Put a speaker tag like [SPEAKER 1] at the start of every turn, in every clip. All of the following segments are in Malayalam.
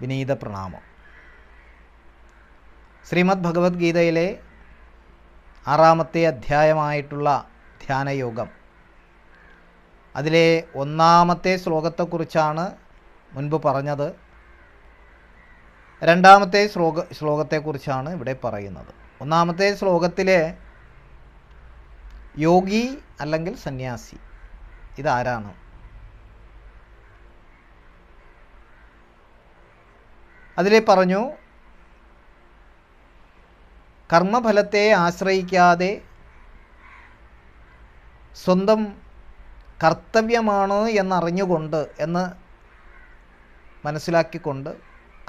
[SPEAKER 1] വിനീത പ്രണാമം. ശ്രീമദ് ഭഗവത്ഗീതയിലെ ആറാമത്തെ അധ്യായമായിട്ടുള്ള ധ്യാനയോഗം. അതിലെ ഒന്നാമത്തെ ശ്ലോകത്തെക്കുറിച്ചാണ് മുൻപ് പറഞ്ഞത്. രണ്ടാമത്തെ ശ്ലോക ശ്ലോകത്തെക്കുറിച്ചാണ് ഇവിടെ പറയുന്നത്. ഒന്നാമത്തെ ശ്ലോകത്തിലെ യോഗി അല്ലെങ്കിൽ സന്യാസി ഇതാരാണ്? അതിൽ പറഞ്ഞു കർമ്മഫലത്തെ ആശ്രയിക്കാതെ സ്വന്തം കർത്തവ്യമാണ് എന്നറിഞ്ഞുകൊണ്ട് എന്ന് മനസ്സിലാക്കിക്കൊണ്ട്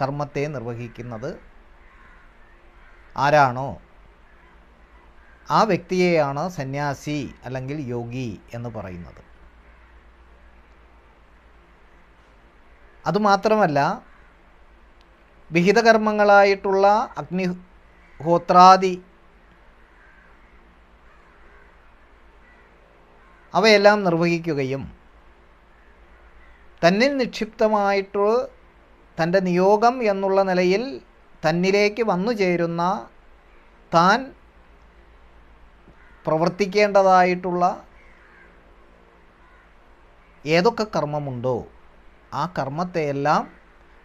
[SPEAKER 1] കർമ്മത്തെ നിർവഹിക്കുന്നത് ആരാണോ? ആ വ്യക്തിയെയാണ് സന്യാസി അല്ലെങ്കിൽ യോഗി എന്ന് പറയുന്നത്. അതുമാത്രമല്ല വിഹിതകർമ്മങ്ങളായിട്ടുള്ള അഗ്നിഹോത്രാദി അവയെല്ലാം നിർവഹിക്കുകയും തന്നിൽ നിക്ഷിപ്തമായിട്ട് തന്റെ നിയോഗം എന്നുള്ള നിലയിൽ തന്നിലേക്ക് വന്നു ചേരുന്ന താൻ പ്രവർത്തിക്കേണ്ടതായിട്ടുള്ള ഏതൊക്കെ കർമ്മമുണ്ടോ ആ കർമ്മത്തെയെല്ലാം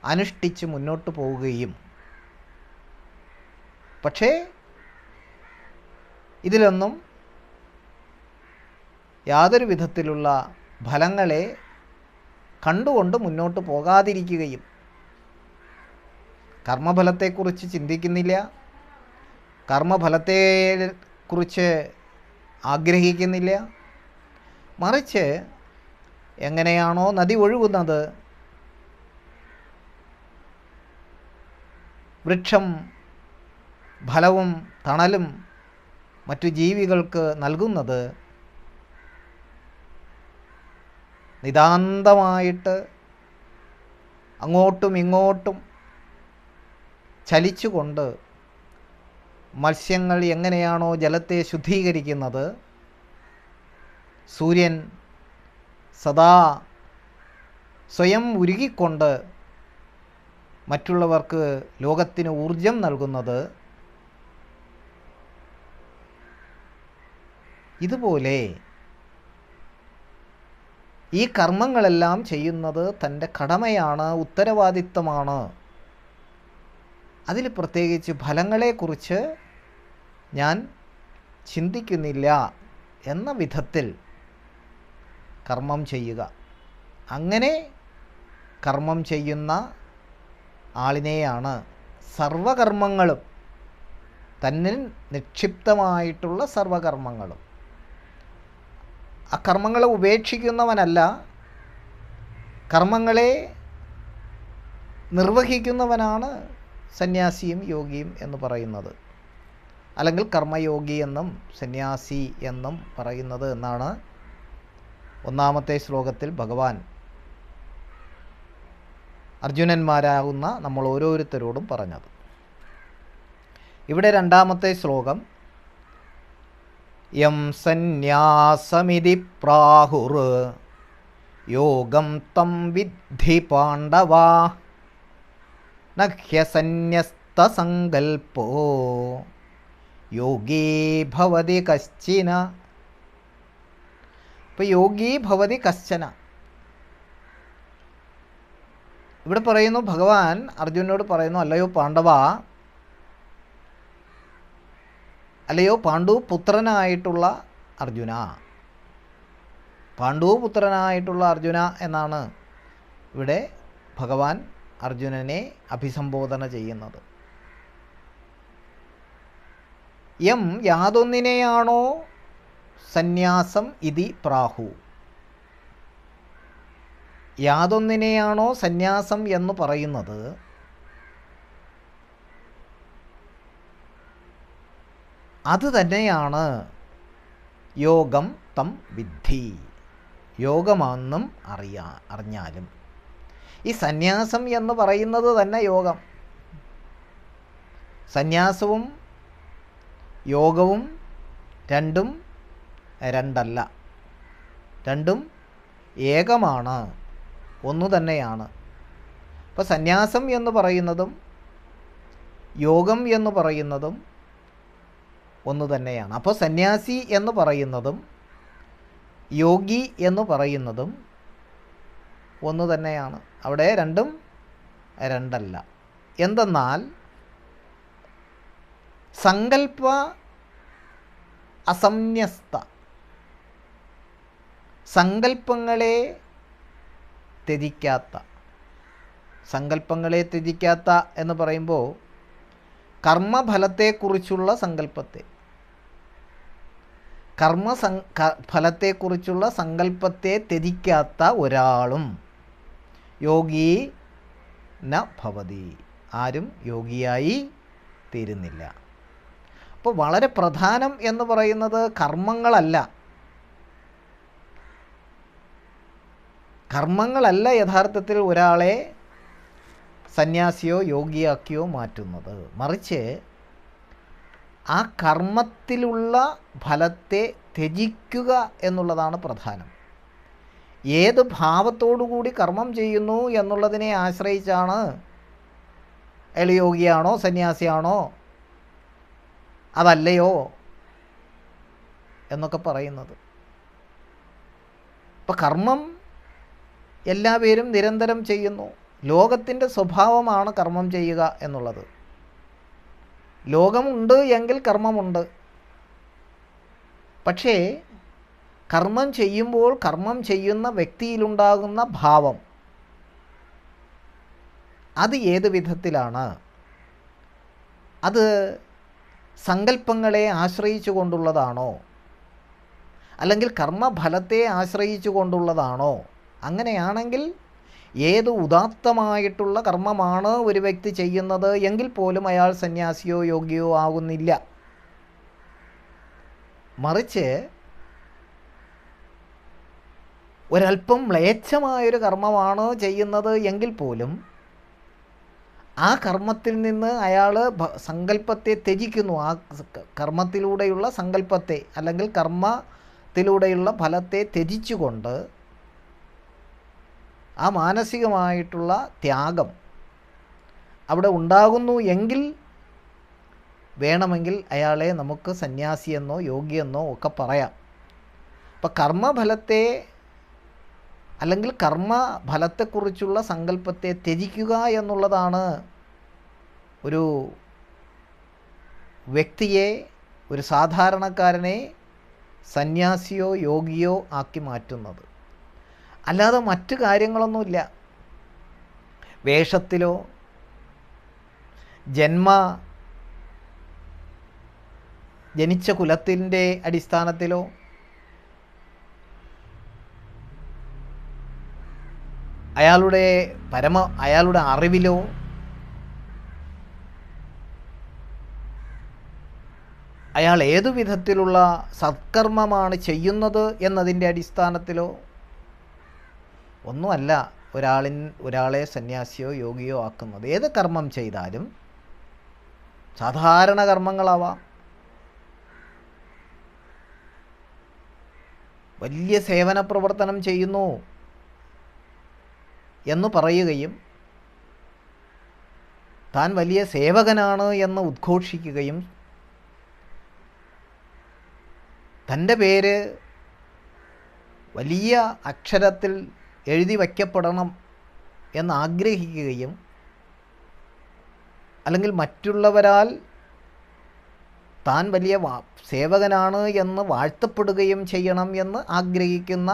[SPEAKER 1] അനുഷ്ഠിച്ച് മുന്നോട്ട് പോവുകയും. പക്ഷേ ഇതിലൊന്നും യാതൊരു വിധത്തിലുള്ള ഫലങ്ങളെ കണ്ടുകൊണ്ട് മുന്നോട്ട് പോകാതിരിക്കുകയും. കർമ്മഫലത്തെക്കുറിച്ച് ചിന്തിക്കുന്നില്ല. കർമ്മഫലത്തെക്കുറിച്ച് ആഗ്രഹിക്കുന്നില്ല. മറിച്ച് എങ്ങനെയാണോ നദി ഒഴുകുന്നത് വൃക്ഷം ഫലവും തണലും മറ്റു ജീവികൾക്ക് നൽകുന്നത് നിതാന്തമായിട്ട് അങ്ങോട്ടും ഇങ്ങോട്ടും ചലിച്ചുകൊണ്ട് മത്സ്യങ്ങൾ എങ്ങനെയാണോ ജലത്തെ ശുദ്ധീകരിക്കുന്നത് സൂര്യൻ സദാ സ്വയം ഉരുകിക്കൊണ്ട് മറ്റുള്ളവർക്ക് ലോകത്തിന് ഊർജം നൽകുന്നത് ഇതുപോലെ ഈ കർമ്മങ്ങളെല്ലാം ചെയ്യുന്നത് തന്റെ കടമയാണ് ഉത്തരവാദിത്തമാണ് അതിൽ പ്രത്യേകിച്ച് ഫലങ്ങളെക്കുറിച്ച് ഞാൻ ചിന്തിക്കുന്നില്ല എന്ന വിധത്തിൽ കർമ്മം ചെയ്യുക. അങ്ങനെ കർമ്മം ചെയ്യുന്ന ആളിനെയാണ് സർവകർമ്മങ്ങളും. തന്നിൽ നിക്ഷിപ്തമായിട്ടുള്ള സർവകർമ്മങ്ങളും. ആ കർമ്മങ്ങളെ ഉപേക്ഷിക്കുന്നവനല്ല കർമ്മങ്ങളെ നിർവഹിക്കുന്നവനാണ് സന്യാസിയും യോഗിയും എന്ന് പറയുന്നത്. അല്ലെങ്കിൽ കർമ്മയോഗി എന്നും സന്യാസി എന്നും പറയുന്നത് എന്നാണ് ഒന്നാമത്തെ ശ്ലോകത്തിൽ ഭഗവാൻ അർജുനന്മാരാകുന്ന നമ്മൾ ഓരോരുത്തരോടും പറഞ്ഞത്. ഇവിടെ രണ്ടാമത്തെ ശ്ലോകം. യം സന്യാസമിതി പ്രാഹുർ യോഗം തം വിദ്ധി പാണ്ഡവാ നഹ്യസന്യസ്തസങ്കൽപ്പോ യോഗീ ഭവതി കശ്ചിന. ഇപ്പം യോഗീ ഭവതി കശ്ചന. ഇവിടെ പറയുന്നു ഭഗവാൻ അർജുനോട് പറയുന്നു അല്ലയോ പാണ്ഡവ അല്ലയോ പാണ്ഡു പുത്രനായിട്ടുള്ള അർജുന പാണ്ഡു പുത്രനായിട്ടുള്ള അർജുന എന്നാണ് ഇവിടെ ഭഗവാൻ അർജുനനെ അഭിസംബോധന ചെയ്യുന്നത്. എം യാതൊന്നിനെയാണോ സന്യാസം ഇതി പ്രാഹു? യാതൊന്നിനെയാണോ സന്യാസം എന്ന് പറയുന്നത്? അത് തന്നെയാണ് യോഗം തം വിദ്ധി. യോഗമാണെന്നും അറിയാ അറിഞ്ഞാലും. ഈ സന്യാസം എന്ന് പറയുന്നത് തന്നെ യോഗം. സന്യാസവും യോഗവും രണ്ടും രണ്ടല്ല. രണ്ടും ഏകമാണ്. ഒന്നു തന്നെയാണ്. അപ്പോൾ സന്യാസം എന്ന് പറയുന്നതും യോഗം എന്ന് പറയുന്നതും ഒന്ന് തന്നെയാണ്. അപ്പോൾ സന്യാസി എന്ന് പറയുന്നതും യോഗി എന്ന് പറയുന്നതും ഒന്ന് തന്നെയാണ്. അവിടെ രണ്ടും രണ്ടല്ല. എന്തെന്നാൽ സങ്കല്പ അസംന്യസ്ത. സങ്കല്പങ്ങളെ ത്യജിക്കാത്ത സങ്കല്പങ്ങളെ ത്യജിക്കാത്ത എന്ന് പറയുമ്പോൾ കർമ്മഫലത്തെക്കുറിച്ചുള്ള സങ്കല്പത്തെ കർമ്മ ഫലത്തെക്കുറിച്ചുള്ള സങ്കല്പത്തെ ത്യജിക്കാത്ത ഒരാളും യോഗി ന ഭവതി. ആരും യോഗിയായി തീരുന്നില്ല. അപ്പോൾ വളരെ പ്രധാനം എന്ന് പറയുന്നത് കർമ്മങ്ങളല്ല. കർമ്മങ്ങളല്ല യഥാർത്ഥത്തിൽ ഒരാളെ സന്യാസിയോ യോഗിയാക്കിയോ മാറ്റുന്നത്. മറിച്ച് ആ കർമ്മത്തിലുള്ള ഫലത്തെ ത്യജിക്കുക എന്നുള്ളതാണ് പ്രധാനം. ഏത് ഭാവത്തോടുകൂടി കർമ്മം ചെയ്യുന്നു എന്നുള്ളതിനെ ആശ്രയിച്ചാണ് അയാൾ യോഗിയാണോ സന്യാസിയാണോ അതല്ലയോ എന്നൊക്കെ പറയുന്നത്. ഇപ്പം കർമ്മം എല്ലാവരും നിരന്തരം ചെയ്യുന്നു. ലോകത്തിന്റെ സ്വഭാവമാണ് കർമ്മം ചെയ്യുക എന്നുള്ളത്. ലോകമുണ്ട് എങ്കിൽ കർമ്മമുണ്ട്. പക്ഷേ കർമ്മം ചെയ്യുമ്പോൾ കർമ്മം ചെയ്യുന്ന വ്യക്തിയിലുണ്ടാകുന്ന ഭാവം അത് ഏത് വിധത്തിലാണ്? അത് സങ്കല്പങ്ങളെ ആശ്രയിച്ചു കൊണ്ടുള്ളതാണോ? അല്ലെങ്കിൽ കർമ്മഫലത്തെ ആശ്രയിച്ചു കൊണ്ടുള്ളതാണോ? അങ്ങനെയാണെങ്കിൽ ഏത് ഉദാത്തമായിട്ടുള്ള കർമ്മമാണ് ഒരു വ്യക്തി ചെയ്യുന്നത് എങ്കിൽ പോലും അയാൾ സന്യാസിയോ യോഗിയോ ആകുന്നില്ല. മറിച്ച് ഒരല്പം മ്ലേച്ഛമായൊരു കർമ്മമാണ് ചെയ്യുന്നത് എങ്കിൽ പോലും ആ കർമ്മത്തിൽ നിന്ന് അയാൾ സങ്കല്പത്തെ ത്യജിക്കുന്നു. ആ കർമ്മത്തിലൂടെയുള്ള സങ്കല്പത്തെ അല്ലെങ്കിൽ കർമ്മത്തിലൂടെയുള്ള ഫലത്തെ ത്യജിച്ചുകൊണ്ട് ആ മാനസികമായിട്ടുള്ള ത്യാഗം അവിടെ ഉണ്ടാകുന്നു എങ്കിൽ വേണമെങ്കിൽ അയാളെ നമുക്ക് സന്യാസിയെന്നോ യോഗിയെന്നോ ഒക്കെ പറയാം. അപ്പം കർമ്മഫലത്തെ അല്ലെങ്കിൽ കർമ്മഫലത്തെക്കുറിച്ചുള്ള സങ്കല്പത്തെ ത്യജിക്കുക എന്നുള്ളതാണ് ഒരു വ്യക്തിയെ ഒരു സാധാരണക്കാരനെ സന്യാസിയോ യോഗിയോ ആക്കി മാറ്റുന്നത്. അല്ലാതെ മറ്റു കാര്യങ്ങളൊന്നുമില്ല. വേഷത്തിലോ ജന്മ ജനിച്ച കുലത്തിന്റെ അടിസ്ഥാനത്തിലോ അയാളുടെ പരമ അയാളുടെ അറിവിലോ അയാൾ ഏതു വിധത്തിലുള്ള സത്കർമ്മമാണ് ചെയ്യുന്നത് എന്നതിന്റെ അടിസ്ഥാനത്തിലോ ഒന്നുമല്ല ഒരാളിൻ ഒരാളെ സന്യാസിയോ യോഗിയോ ആക്കുന്നത്. ഏത് കർമ്മം ചെയ്താലും സാധാരണ കർമ്മങ്ങളാവാം. വലിയ സേവന പ്രവർത്തനം ചെയ്യുന്നു എന്ന് പറയുകയും താൻ വലിയ സേവകനാണ് എന്ന് ഉദ്ഘോഷിക്കുകയും തന്റെ പേര് വലിയ അക്ഷരത്തിൽ എഴുതി വയ്ക്കപ്പെടണം എന്നാഗ്രഹിക്കുകയും അല്ലെങ്കിൽ മറ്റുള്ളവരാൽ താൻ വലിയ സേവകനാണ് എന്ന് വാഴ്ത്തപ്പെടുകയും ചെയ്യണം എന്ന് ആഗ്രഹിക്കുന്ന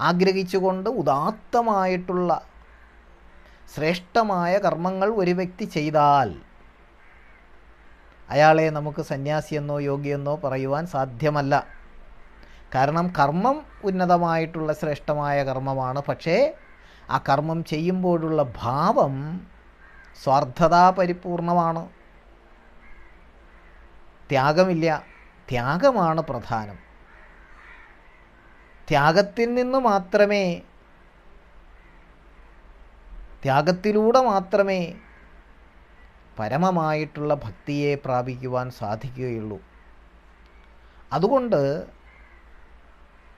[SPEAKER 1] ആഗ്രഹിച്ചുകൊണ്ട് ഉദാത്തമായിട്ടുള്ള ശ്രേഷ്ഠമായ കർമ്മങ്ങൾ ഒരു വ്യക്തി ചെയ്താൽ അയാളെ നമുക്ക് സന്യാസിയെന്നോ യോഗിയെന്നോ പറയുവാൻ സാധ്യമല്ല. കാരണം കർമ്മം ഉന്നതമായിട്ടുള്ള ശ്രേഷ്ഠമായ കർമ്മമാണ്. പക്ഷേ ആ കർമ്മം ചെയ്യുമ്പോഴുള്ള ഭാവം സ്വാർത്ഥതാ പരിപൂർണമാണ്. ത്യാഗമില്ല. ത്യാഗമാണ് പ്രധാനം. ത്യാഗത്തിൽ നിന്ന് മാത്രമേ ത്യാഗത്തിലൂടെ മാത്രമേ പരമമായിട്ടുള്ള ഭക്തിയെ പ്രാപിക്കുവാൻ സാധിക്കുകയുള്ളൂ. അതുകൊണ്ട്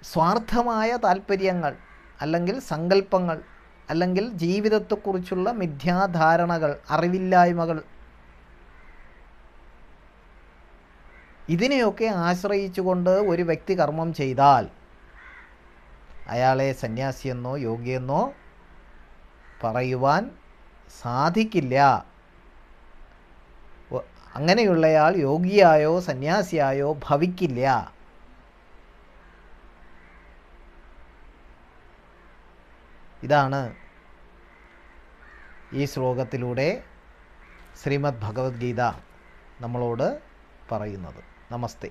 [SPEAKER 1] സ്വാർത്ഥമായ താല്പര്യങ്ങൾ അല്ലെങ്കിൽ സങ്കല്പങ്ങൾ അല്ലെങ്കിൽ ജീവിതത്തെക്കുറിച്ചുള്ള മിഥ്യാധാരണകൾ അറിവില്ലായ്മകൾ ഇതിനെയൊക്കെ ആശ്രയിച്ചുകൊണ്ട് ഒരു വ്യക്തി കർമ്മം ചെയ്താൽ അയാളെ സന്യാസിയെന്നോ യോഗിയെന്നോ പറയുവാൻ സാധിക്കില്ല. അങ്ങനെയുള്ളയാൾ യോഗിയായോ സന്യാസിയായോ ഭവിക്കില്ല. ഇതാണ് ഈ ശ്ലോകത്തിലൂടെ ശ്രീമദ് ഭഗവത്ഗീത നമ്മളോട് പറയുന്നത്. നമസ്തേ.